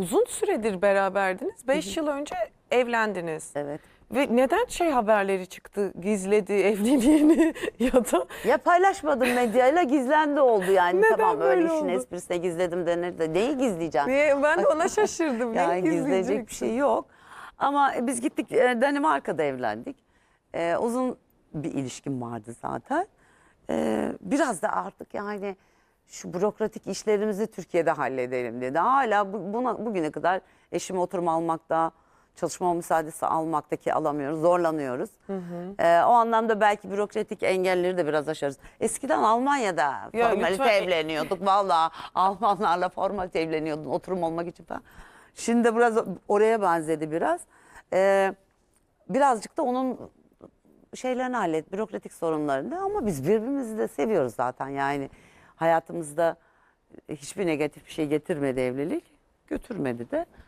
uzun süredir beraberdiniz. 5 yıl önce evlendiniz. Evet. Ve neden şey haberleri çıktı, gizledi evliliğini ya da Ya paylaşmadım medyayla gizlendi oldu yani. Neden tamam öyle böyle işin oldu? esprisine gizledim denir de neyi gizleyeceğim? Niye? Ben de ona şaşırdım. Yani gizleyecek bir şey yok. Ama biz gittik e, Danimarka'da evlendik. E, uzun bir ilişkim vardı zaten. E, biraz da artık yani şu bürokratik işlerimizi Türkiye'de halledelim dedi. Hala bu- buna bugüne kadar eşime oturum almakta, çalışma müsaadesi almaktaki alamıyoruz, zorlanıyoruz. E, o anlamda belki bürokratik engelleri de biraz aşarız. Eskiden Almanya'da Ya formalite lütfen- evleniyorduk. Vallahi Almanlarla formalite evleniyordun oturum olmak için falan. Şimdi biraz oraya benzedi biraz. Ee, birazcık da onun şeylerini hallet, bürokratik sorunlarını ama biz birbirimizi de seviyoruz zaten yani. Hayatımızda hiçbir negatif bir şey getirmedi evlilik, götürmedi de.